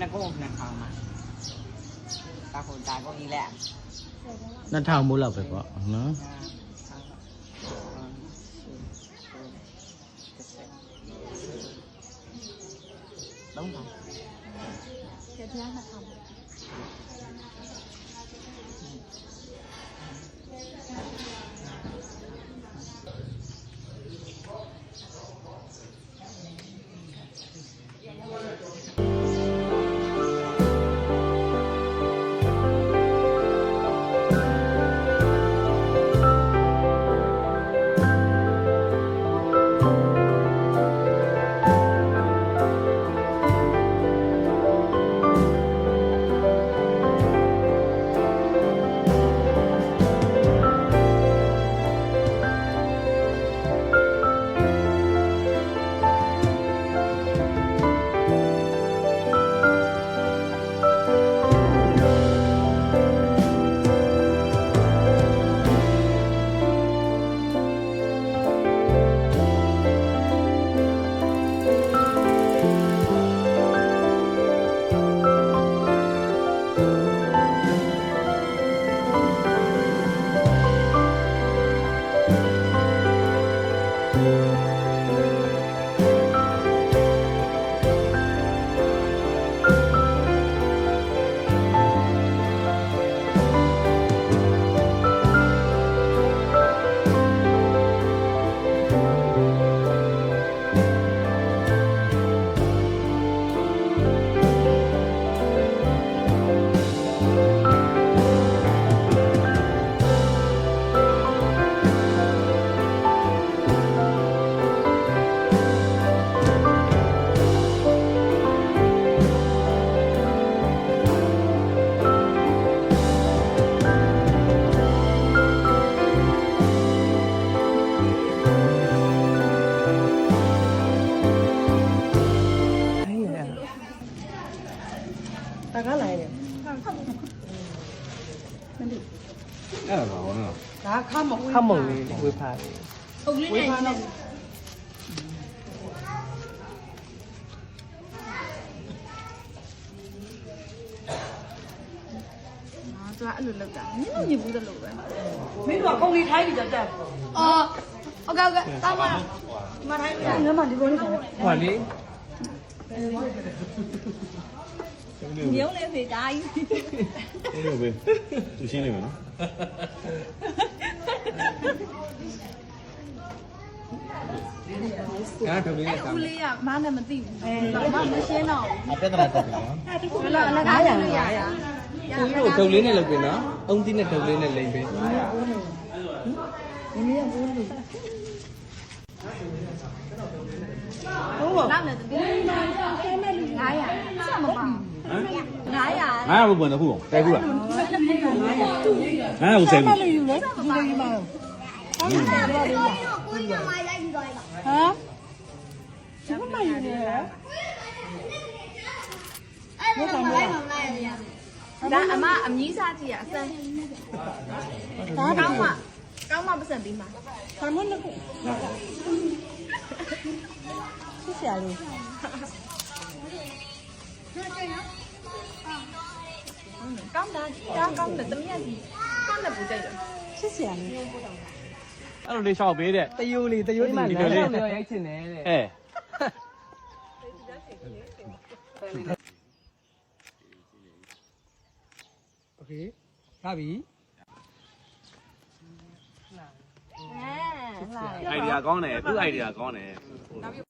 နှစ်ခုနှစ်ထောင်မှာတာခုတာကိုကြီးလက်2000မိုးလောက်ပဲပေါ့နော်သုံးထောင်ကျေပြားနှစ်ထောင် အဲ့ဒါကောနော်ဒါခမဝေးခမုံလေးဝေဖာလေးဟုတ်လေးနဲ့သူကအဲ့လိုလုပ်တာမင်းတို့ညင်ဘူးသလိုပဲမင်းတို့ကကုံလီထိုင်းနေကြတက်အော်ဟုတ်ကဲ့ဟုတ်ကဲ့တာမမထိုင်းနေငါမဒီကုံလေးဟောလေ မြုံလေးဖေတိုင်းအဲ့လိုပဲသူရှင်းနေမယ်နော်ကားထုတ်လေးနဲ့ကောဦးလေးကမားနဲ့မသိဘူးတော့မမရှင်းတော့အပြဿနာတက်တယ်နော်ဘူးဘယ်လိုအလကားရလို့ရရကိုကြီးတို့ထုတ်လေးနဲ့လုပ်ပြီနော်အုံးသီးနဲ့ထုတ်လေးနဲ့လိမ့်ပြီနောက်လည်းတပည့်900ဆက်မပါ ဟမ်900 900ဘုံဘုံတစ်ခုအောင်10ခုလား900 10ခုမလို့ယူလေဒီလိုယူမအောင်ဟုတ်ကဲ့ကိုကြီးကမိုင်းလိုက်ပြီးတော့ဟမ်ဒီမှာယူနေရအဲ့ဒါမိုင်းမိုင်းလိုက်ရဒါအမအမီးစားကြည့်ရအစမ်းကောင်းမကောင်းမပတ်စံပြီးမှာဘာမှမလုပ်ဘူးဆရာလေး ကောင်းတာဒါကောင်းတယ်သမီးကကြီးကောင်းတယ်ပူကြိုက်တယ်ချစ်စရာလေးအဲ့လိုလေးရှောက်ပေးတဲ့တယိုလေးတယိုလေးမှလမ်းလျှောက်လျှောက်ရိုက်ချင်တယ်တဲ့အဲโอเคရပြီไอเดียကောင်းတယ်သူ့ไอเดียကောင်းတယ်